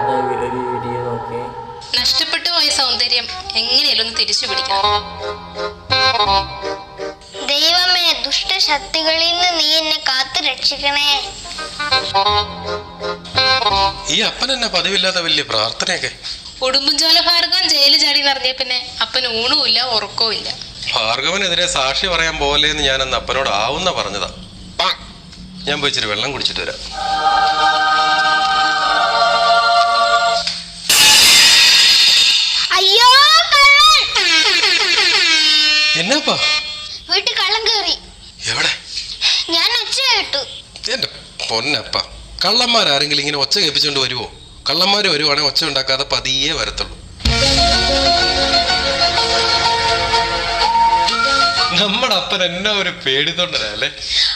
കടന്ന് ഇവരൊരു വീഡിയോ നോക്കി. നഷ്ടപ്പെട്ടു പോയ സൗന്ദര്യം എങ്ങനെയാലും ഒന്ന് തിരിച്ചു പിടിക്കണം. ദൈവമേ ദുഷ്ടശക്തികളിൽ നിന്ന് നീ എന്നെ കാത്തു രക്ഷിക്കണേ. ഈ അപ്പൻ എന്നെ പതിവില്ലാതെ വലിയ പ്രാർത്ഥനയൊക്കെ. ഉടുമ്പുംചോല ഭാർഗവൻ ജയിലിൽ ചാടി നിറഞ്ഞ പിന്നെ അപ്പൻ ഊണുമില്ല ഉറക്കവും ഇല്ല. ഭാർഗവനെതിരെ സാക്ഷി പറയാൻ പോലെയെന്ന് ഞാനന്ന് അപ്പനോട് ആവുന്ന പറഞ്ഞതാ. ഞാൻ പോയിച്ചിട്ട് വെള്ളം കുടിച്ചിട്ട് വരാം. എന്നാപ്പാ? വീട്ടിൽ കള്ളം കയറി എവിടെ? ഞാൻ ഒച്ച കേട്ടു. എന്റെ പൊന്നപ്പ. കള്ളന്മാരാരെങ്കിലും ഇങ്ങനെ ഒച്ച കേൾപ്പിച്ചോണ്ട് വരുവോ? കള്ളന്മാർ വരുവാണെ ഒച്ച ഉണ്ടാക്കാതെ പതിയെ വരത്തുള്ളൂ. നമ്മുടെ അപ്പൻ എന്നാ ഒരു പേടിത്തൊണ്ടല്ലേ